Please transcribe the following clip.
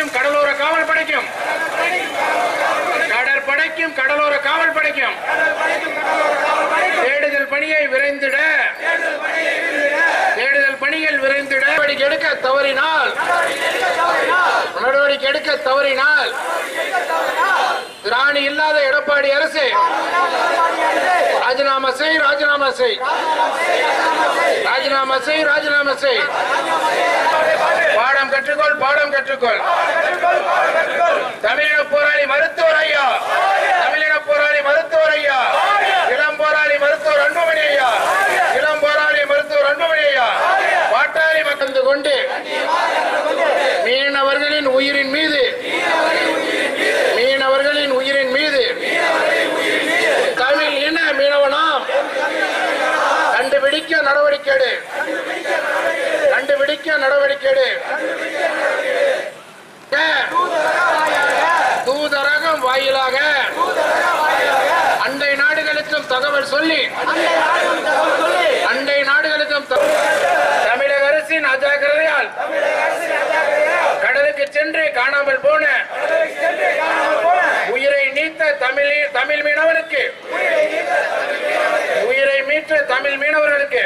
படைக்கும் கடலோர காவல் படைக்கும். கடற்படைக்கும் கடலோர காவல் படைக்கும். தேடுதல் பணியை விரைந்திட. தேடுதல் பணிகள் விரைந்திட. நடவடிக்கை எடுக்க தவறினால். நடவடிக்கை எடுக்க தவறினால். ராணி இல்லாத எடப்பாடி அரசு. ராஜினாமா செய் ராஜினாமா செய். ராஜினாமா செய் ராஜினாமா செய். பாடம் கற்றுக்கொள். தமிழின போராளி மருத்துவர் ஐயா. தமிழின போராளி மருத்துவர் ஐயா. இளம் போராளி மருத்துவர் அன்புமணி ஐயா. இளம் போராளி மருத்துவர் அன்புமணி ஐயா. பாட்டாளி மக்கள் கொண்டு மீனவர்களின் உயிரின் மீது மீனவர்களின் உயிரின் மீது தமிழ் இன மீனவனாம் கண்டுபிடிக்க நடவடிக்கை எடு. கண்டுபிடிக்க நடவடிக்கை எடு. தூதரகம் வாயிலாக அண்டை நாடுகளுக்கும் தகவல் சொல்லி அண்டை நாடுகளுக்கும் தமிழக அரசின் அஜாக்கிரதையால் கடலுக்கு சென்று காணாமல் போன உயிரை நீத்த தமிழ் தமிழ் மீனவருக்கு உயிரை மீட்ட தமிழ் மீனவர்களுக்கு